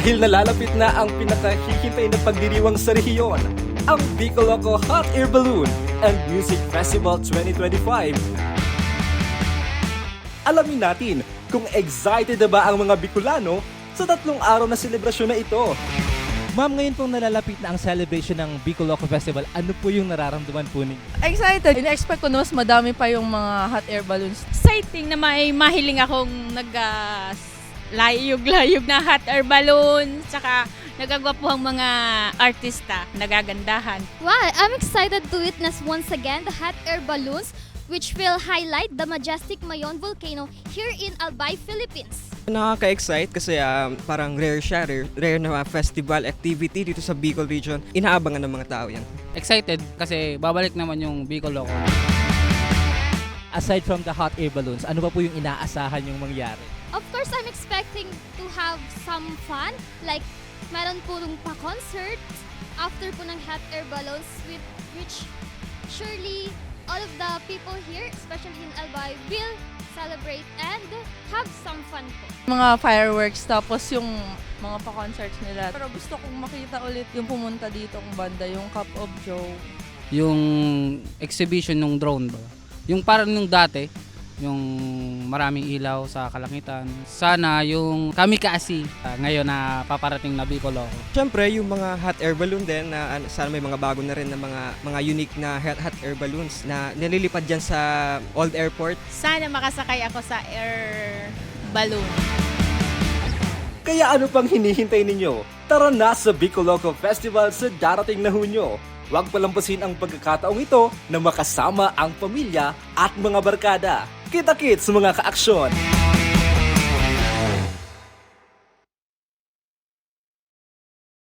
Dahil nalalapit na ang pinakahihintay na pagdiriwang sa rehiyon, ang Bicoloco Hot Air Balloon and Music Festival 2025. Alamin natin kung excited na ba ang mga Bicolano sa tatlong araw na selebrasyon na ito. Ma'am, ngayon pong nalalapit na ang celebration ng Bicoloco Festival. Ano po yung nararamdaman po ninyo? Excited. In-expect ko na mas madami pa yung mga hot air balloons. exciting na may mahiling akong nag ah, layog-layog na hot air balloon, tsaka nagagwapuhang mga artista, nagagandahan. Wow, I'm excited to witness once again the hot air balloons which will highlight the majestic Mayon volcano here in Albay, Philippines. Nakaka-excite kasi um, parang rare siya, rare, rare na festival activity dito sa Bicol region. Inaabangan ng mga tao yan. excited kasi babalik naman yung Bicol Loco. Aside from the hot air balloons, ano pa po yung inaasahan yung mangyari? Of course, I'm expecting to have some fun like meron po rin pa concert after po ng hot air balloons with which surely all of the people here, especially in Albay, will celebrate and have some fun po. Mga fireworks tapos yung mga pa-concerts nila. Pero gusto kong makita ulit yung pumunta dito ang banda, yung Cup of Joe. Yung exhibition ng drone ba? Yung parang nung dati, yung maraming ilaw sa kalangitan. Sana yung kamikasi ah, ngayon na paparating na Bicol Loco. Siyempre, yung mga hot air balloon din, na ano, sana may mga bago na rin na mga, mga unique na hot, hot air balloons na nililipad dyan sa Old Airport. Sana makasakay ako sa air balloon. Kaya ano pang hinihintay ninyo? Tara na sa Bicoloco Festival sa darating na Hunyo. Huwag palampasin ang pagkakataong ito na makasama ang pamilya at mga barkada. Kita-kits mga kaaksyon!